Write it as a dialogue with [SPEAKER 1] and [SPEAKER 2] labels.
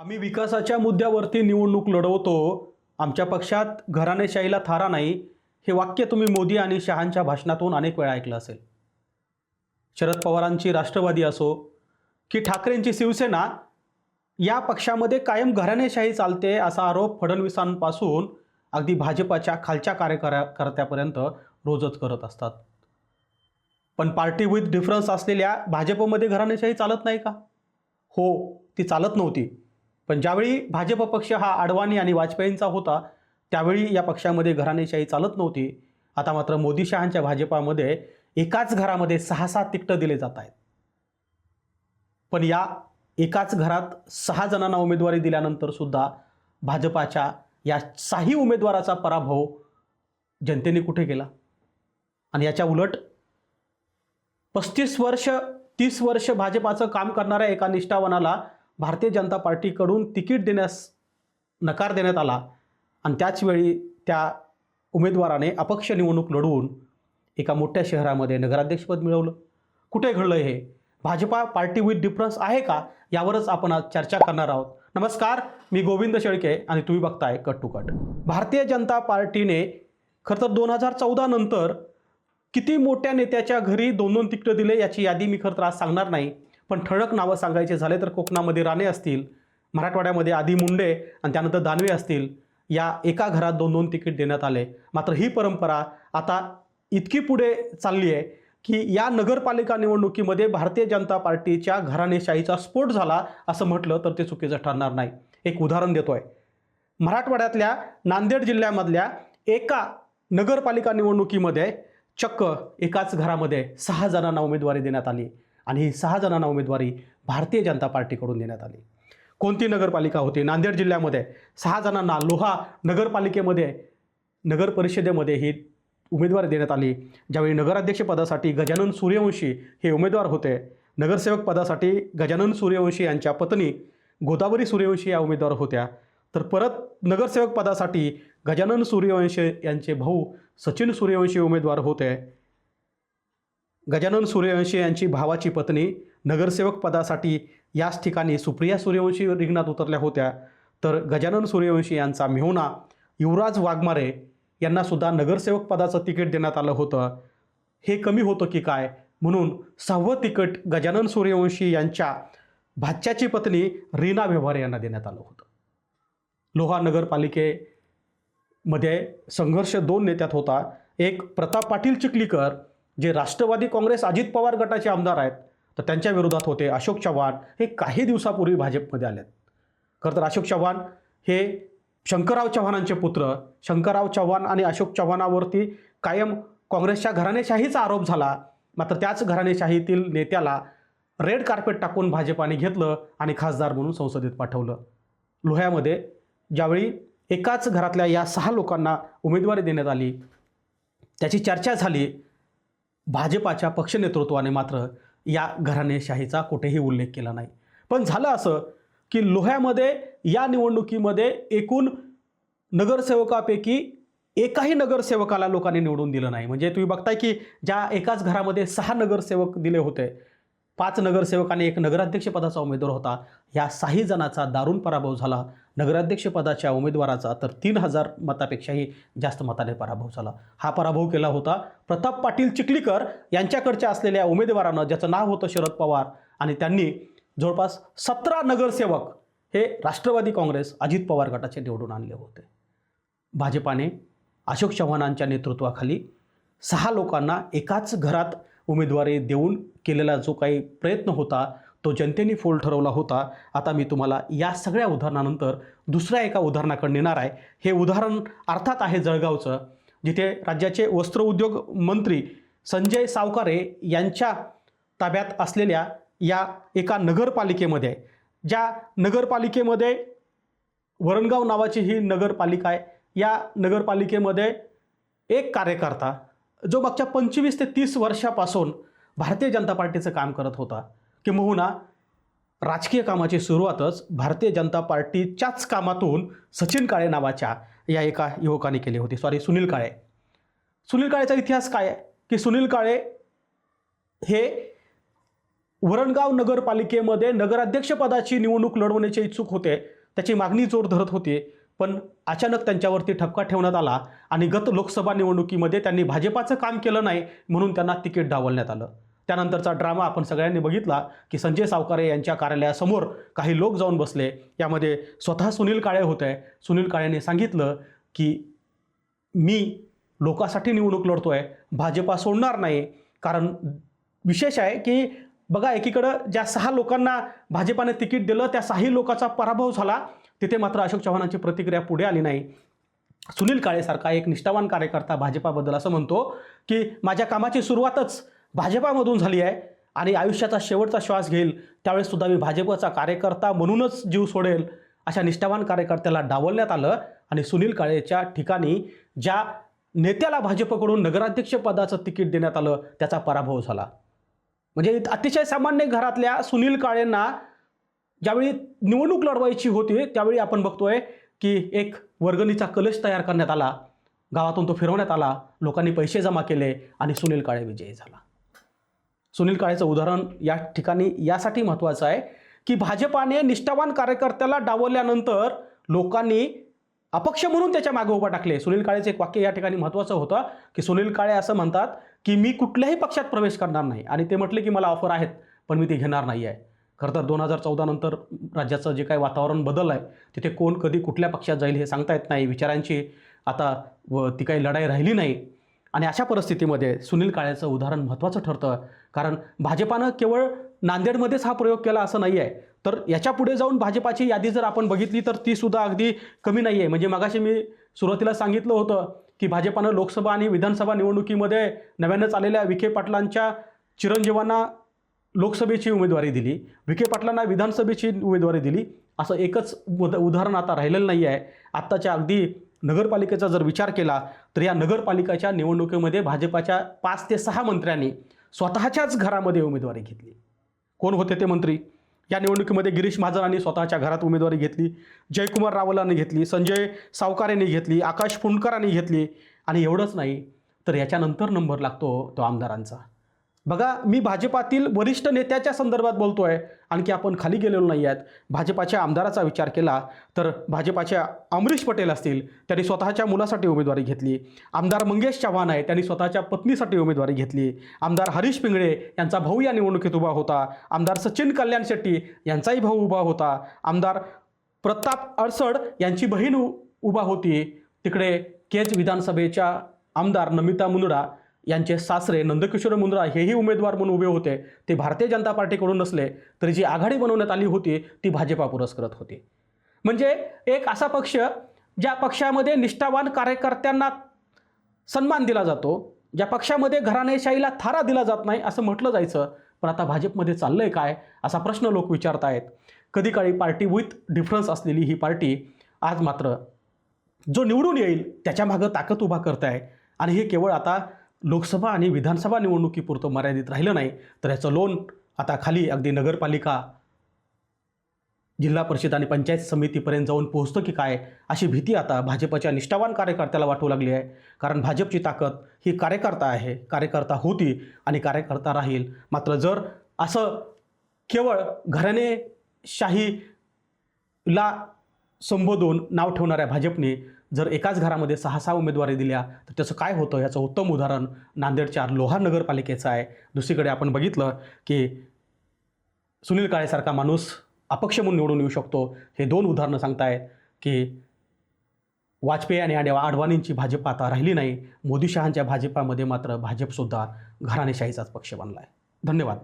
[SPEAKER 1] आम्ही विकासाच्या मुद्द्यावरती निवडणूक लढवतो. आमच्या पक्षात घराणेशाहीला थारा नाही. हे वाक्य तुम्ही मोदी आणि शहांच्या भाषणातून अनेक वेळा ऐकलं असेल. शरद पवारांची राष्ट्रवादी असो की ठाकरेंची शिवसेना या पक्षामध्ये कायम घराणेशाही चालते असा आरोप फडणवीसांपासून अगदी भाजपाच्या खालच्या कार्यकर्त्यापर्यंत रोजच करत असतात. पण पार्टी विथ डिफरन्स असलेल्या भाजपमध्ये घराणेशाही चालत नाही का? हो ती चालत नव्हती. पण ज्यावेळी भाजप पक्ष हा आडवाणी आणि वाजपेयींचा होता त्यावेळी या पक्षामध्ये घराणेशाही चालत नव्हती. आता मात्र मोदी शहांच्या भाजपामध्ये एकाच घरामध्ये सहा सात तिकटं दिले जात आहेत. पण या एकाच घरात सहा जणांना उमेदवारी दिल्यानंतर सुद्धा भाजपाच्या या साही उमेदवाराचा पराभव जनतेने कुठे केला? आणि याच्या उलट पस्तीस वर्ष तीस वर्ष भाजपाचं काम करणाऱ्या एका निष्ठावनाला भारतीय जनता पार्टीकडून तिकीट देण्यास नकार देण्यात आला आणि त्याचवेळी त्या उमेदवाराने अपक्ष निवडणूक लढवून एका मोठ्या शहरामध्ये नगराध्यक्षपद मिळवलं. कुठे घडलं हे? भाजपा पार्टी विथ डिफरन्स आहे का? यावरच आपण आज चर्चा करणार आहोत. नमस्कार मी गोविंद शेळके आणि तुम्ही बघताय cut to cut. Bharatiya Janata पार्टीने खरं तर दोन हजार चौदा नंतर किती मोठ्या नेत्याच्या घरी दोन दोन तिकीटं दिले याची यादी मी खरं तर आज सांगणार नाही. पण ठळक नावं सांगायचे झाले तर कोकणामध्ये राणे असतील मराठवाड्यामध्ये आधी मुंडे आणि त्यानंतर दानवे असतील या एका घरात दोन दोन तिकीट देण्यात आले. मात्र ही परंपरा आता इतकी पुढे चालली आहे की या नगरपालिका निवडणुकीमध्ये भारतीय जनता पार्टीच्या घराणेशाहीचा स्फोट झाला असं म्हटलं तर ते चुकीचं ठरणार नाही. एक उदाहरण देतो आहे मराठवाड्यातल्या नांदेड जिल्ह्यामधल्या एका नगरपालिका निवडणुकीमध्ये चक्क एकाच घरामध्ये सहा जणांना उमेदवारी देण्यात आली. आणि ही सहा जणांना उमेदवारी भारतीय जनता पार्टीकडून देण्यात आली. कोणती नगरपालिका होती? नांदेड जिल्ह्यामध्ये सहा जणांना लोहा नगरपालिकेमध्ये नगर परिषदेमध्ये ही उमेदवारी देण्यात आली. ज्यावेळी नगराध्यक्षपदासाठी गजानन सूर्यवंशी हे उमेदवार होते नगरसेवक पदासाठी गजानन सूर्यवंशी यांच्या पत्नी गोदावरी सूर्यवंशी या उमेदवार होत्या. तर परत नगरसेवक पदासाठी गजानन सूर्यवंशी यांचे भाऊ सचिन सूर्यवंशी उमेदवार होते. गजानन सूर्यवंशी यांची भावाची पत्नी नगरसेवक पदासाठी याच ठिकाणी सुप्रिया सूर्यवंशी रिंगणात उतरल्या होत्या. तर गजानन सूर्यवंशी यांचा मेहुणा युवराज वाघमारे यांनासुद्धा नगरसेवक पदाचं तिकीट देण्यात आलं होतं. हे कमी होतं की काय? म्हणून सहावं तिकीट गजानन सूर्यवंशी यांच्या भाच्याची पत्नी रीना व्यवहारे यांना देण्यात आलं होतं. लोहा नगरपालिकेमध्ये संघर्ष दोन नेत्यात होता. एक प्रताप पाटील चिखलीकर जे राष्ट्रवादी काँग्रेस अजित पवार गटाचे आमदार आहेत तर त्यांच्या विरोधात होते अशोक चव्हाण हे काही दिवसापूर्वी भाजपमध्ये आलेत. खरं तर अशोक चव्हाण हे शंकरराव चव्हाणांचे पुत्र. शंकरराव चव्हाण आणि अशोक चव्हाणावरती कायम काँग्रेसच्या घराणेशाहीचा आरोप झाला. मात्र त्याच घराणेशाहीतील नेत्याला रेड कार्पेट टाकून भाजपाने घेतलं आणि खासदार म्हणून संसदेत पाठवलं. लोह्यामध्ये ज्यावेळी एकाच घरातल्या या सहा लोकांना उमेदवारी देण्यात आली त्याची चर्चा झाली भाजपाच्या पक्षनेतृत्वाने मात्र या घराणेशाहीचा कुठेही उल्लेख केला नाही. पण झालं असं की लोह्यामध्ये या निवडणुकीमध्ये एकूण नगरसेवकापैकी एकाही नगरसेवकाला लोकांनी निवडून दिलं नाही. म्हणजे तुम्ही बघताय की ज्या एकाच घरामध्ये सहा नगरसेवक दिले होते पाच नगरसेवक आणि एक नगराध्यक्षपदाचा उमेदवार होता ह्या साही जणाचा दारुण पराभव झाला. नगराध्यक्षपदाच्या उमेदवाराचा तर तीन हजार मतापेक्षाही जास्त मताने पराभव झाला. हा पराभव केला होता प्रताप पाटील चिखलीकर यांच्याकडच्या असलेल्या उमेदवारानं ज्याचं नाव होतं शरद पवार आणि त्यांनी जवळपास सतरा नगरसेवक हे राष्ट्रवादी काँग्रेस अजित पवार गटाचे निवडून आणले होते. भाजपाने अशोक चव्हाणांच्या नेतृत्वाखाली सहा लोकांना एकाच घरात उमेदवारी देऊन केलेला जो काही प्रयत्न होता तो जनतेने फोल ठरवला होता. आता मी तुम्हाला या सगळ्या उदाहरणानंतर दुसऱ्या एका उदाहरणाकडे नेणार आहे. हे उदाहरण अर्थात आहे जळगावचं जिथे राज्याचे वस्त्रोद्योग मंत्री संजय सावकारे यांच्या ताब्यात असलेल्या या एका नगरपालिकेमध्ये ज्या नगरपालिकेमध्ये वरणगाव नावाची ही नगरपालिका आहे. या नगरपालिकेमध्ये एक कार्यकर्ता जो मागच्या पंचवीस ते तीस वर्षापासून भारतीय जनता पार्टीचं काम करत होता. किंबहुना राजकीय कामाची सुरुवातच भारतीय जनता पार्टीच्याच कामातून सचिन काळे नावाच्या या एका युवकाने केली होती. सॉरी सुनील काळे. सुनील काळेचा इतिहास काय आहे? की सुनील काळे हे वरणगाव नगरपालिकेमध्ये नगराध्यक्षपदाची निवडणूक लढवण्याचे इच्छुक होते. त्याची मागणी जोर धरत होती. पण अचानक त्यांच्यावरती ठपका ठेवण्यात आला आणि गत लोकसभा निवडणुकीमध्ये त्यांनी भाजपाचं काम केलं नाही म्हणून त्यांना तिकीट डावलण्यात आलं. त्यानंतरचा ड्रामा आपण सगळ्यांनी बघितला की संजय सावकारे यांच्या कार्यालयासमोर काही लोक जाऊन बसले. यामध्ये स्वतः सुनील काळे होते. सुनील काळेने सांगितलं की मी लोकांसाठी निवडणूक लढतो आहे भाजपा सोडणार नाही. कारण विशेष आहे की बघा एकीकडं ज्या सहा लोकांना भाजपाने तिकीट दिलं त्या सहाही लोकांचा पराभव झाला. तिथे मात्र अशोक चव्हाणांची प्रतिक्रिया पुढे आली नाही. सुनील काळेसारखा एक निष्ठावान कार्यकर्ता भाजपाबद्दल असं म्हणतो की माझ्या कामाची सुरुवातच भाजपामधून झाली आहे आणि आयुष्याचा शेवटचा श्वास घेईल त्यावेळेस सुद्धा मी भाजपचा कार्यकर्ता म्हणूनच जीव सोडेल अशा निष्ठावान कार्यकर्त्याला डावलण्यात आलं आणि सुनील काळेच्या ठिकाणी ज्या नेत्याला भाजपकडून नगराध्यक्षपदाचं तिकीट देण्यात आलं त्याचा पराभव झाला. म्हणजे अतिशय सामान्य घरातल्या सुनील काळेंना ज्यावेळी निवडणूक लढवायची होती त्यावेळी आपण बघतोय की एक वर्गणीचा कलश तयार करण्यात आला गावातून तो फिरवण्यात आला लोकांनी पैसे जमा केले आणि सुनील काळे विजयी झाला. सुनील काळेचं उदाहरण या ठिकाणी यासाठी महत्त्वाचं आहे की भाजपाने निष्ठावान कार्यकर्त्याला डावलल्यानंतर लोकांनी अपक्ष म्हणून त्याच्यामागे उभा टाकले. सुनील काळेचं एक वाक्य या ठिकाणी महत्त्वाचं होतं की सुनील काळे असं म्हणतात की मी कुठल्याही पक्षात प्रवेश करणार नाही. आणि ते म्हटले की मला ऑफर आहेत पण मी ते घेणार नाही आहे. खरं तर दोन हजार चौदा नंतर राज्याचं जे काही वातावरण बदललं आहे तिथे कोण कधी कुठल्या पक्षात जाईल हे सांगता येत नाही. विचारांची आता व ती काही लढाई राहिली नाही. आणि अशा परिस्थितीमध्ये सुनील काळेचं उदाहरण महत्त्वाचं ठरतं. कारण भाजपानं केवळ नांदेडमध्येच हा प्रयोग केला असं नाही आहे तर याच्यापुढे जाऊन भाजपाची यादी जर आपण बघितली तर ती सुद्धा अगदी कमी नाही आहे म्हणजे मगाशी मी सुरुवातीला सांगितलं होतं की भाजपानं लोकसभा आणि विधानसभा निवडणुकीमध्ये नव्यानंच आलेल्या विखे पाटलांच्या चिरंजीवांना लोकसभेची उमेदवारी दिली विखे पाटलांना विधानसभेची उमेदवारी दिली. असं एकच उद उदाहरण आता राहिलेलं नाही आहे आत्ताच्या अगदी नगरपालिकेचा जर विचार केला तर या नगरपालिकेच्या निवडणुकीमध्ये भाजपाच्या पाच ते सहा मंत्र्यांनी स्वतःच्याच घरामध्ये उमेदवारी घेतली. कोण होते ते मंत्री? या निवडणुकीमध्ये गिरीश महाजनांनी स्वतःच्या घरात उमेदवारी घेतली जयकुमार रावलांनी घेतली संजय सावकारेंनी घेतली आकाश फुंडकरांनी घेतली आणि एवढंच नाही तर याच्यानंतर नंबर लागतो तो आमदारांचा. बघा मी भाजपातील वरिष्ठ नेत्याच्या संदर्भात बोलतो आहे आणखी आपण खाली गेलेलो नाही आहेत भाजपाच्या आमदाराचा विचार केला तर भाजपाच्या अमरीश पटेल असतील त्यांनी स्वतःच्या मुलासाठी उमेदवारी घेतली. आमदार मंगेश चव्हाण आहे त्यांनी स्वतःच्या पत्नीसाठी उमेदवारी घेतली. आमदार हरीश पिंगळे यांचा भाऊ या निवडणुकीत उभा होता. आमदार सचिन कल्याण शेट्टी यांचाही भाऊ उभा होता. आमदार प्रताप अडसड यांची बहीण उ- उभा होती. तिकडे केज विधानसभेच्या आमदार नमिता मुंदडा यांचे सासरे नंदकिशोर मुंद्रा हेही उमेदवार म्हणून उभे होते. ते भारतीय जनता पार्टीकडून नसले तरी जी आघाडी बनवण्यात आली होती ती भाजपा पुरस्कृत होती. म्हणजे एक असा पक्ष ज्या पक्षामध्ये निष्ठावान कार्यकर्त्यांना सन्मान दिला जातो ज्या पक्षामध्ये घराणेशाहीला थारा दिला जात नाही असं म्हटलं जायचं पण आता भाजपमध्ये चाललं आहे काय असा प्रश्न लोक विचारत आहेत कधी काळी पार्टी विथ डिफरन्स असलेली ही पार्टी आज मात्र जो निवडून येईल त्याच्या मागं ताकद उभा करत आहे आणि हे केवळ आता लोकसभा आणि विधानसभा निवडणुकीपुरतं मर्यादित राहिलं नाही तर ह्याचं लोन आता खाली अगदी नगरपालिका जिल्हा परिषद आणि पंचायत समितीपर्यंत जाऊन पोहोचतं की काय अशी भीती आता भाजपच्या निष्ठावान कार्यकर्त्याला वाटू लागली आहे. कारण भाजपची ताकद ही कार्यकर्ता आहे कार्यकर्ता होती आणि कार्यकर्ता राहील. मात्र जर असं केवळ घराणेशाहीला संबोधून नाव ठेवणाऱ्या भाजपने जर एकाच घरामध्ये सहा सहा उमेदवारी दिल्या तर त्याचं काय होतं? याचं उत्तम उदाहरण नांदेडच्या लोहार नगरपालिकेचं आहे. दुसरीकडे आपण बघितलं की सुनील काळेसारखा माणूस अपक्ष म्हणून निवडून येऊ शकतो. हे दोन उदाहरणं सांगतायत की वाजपेयी आणि आडवा आडवाणींची भाजप आता राहिली नाही. मोदी शहांच्या भाजपामध्ये मात्र भाजपसुद्धा घराणेशाहीचाच पक्ष बनला आहे धन्यवाद.